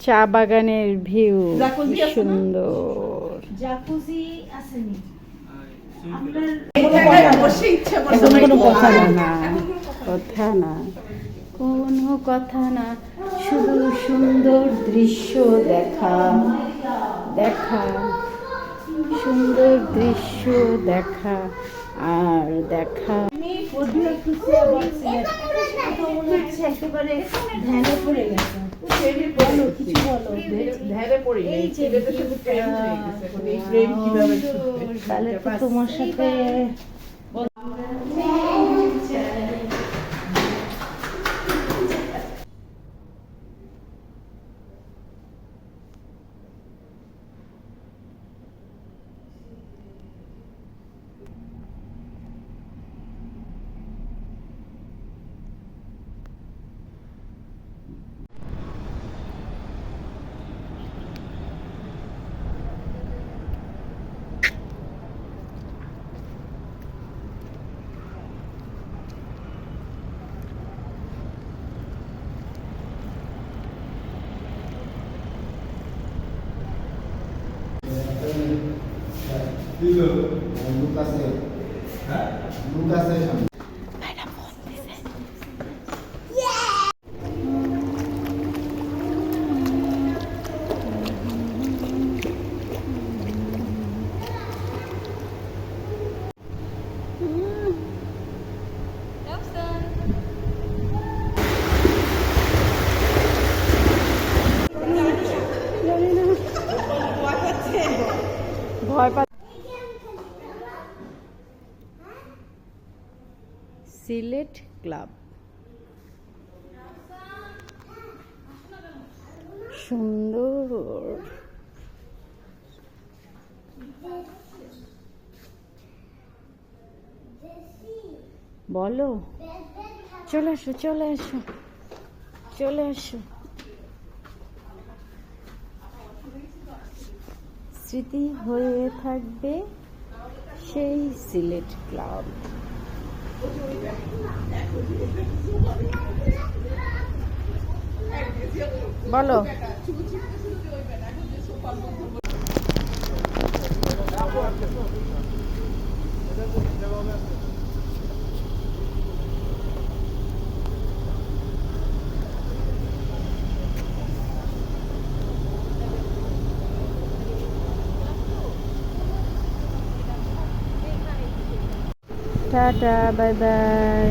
চা বাগানের ভিউ সুন্দর। কথা না। কথা না। কোনো কথা না। শুধু সুন্দর দৃশ্য দেখা। দেখা। সুন্দর দৃশ্য দেখা আর দেখা। আমি পদ্মা খুশি বলছি তো হচ্ছে একেবারে ধ্যানে পড়ে গেছে। বলো কিছু বলো? ধ্যানে সাথে প্রেম হয়ে এখন এই সিলেট ক্লাব। সুন্দর বলো। চলে আসো চলে আসো চলে আসো। স্মৃতি হয়ে থাকবে সেই সিলেট ক্লাব। বলো। Tata bye bye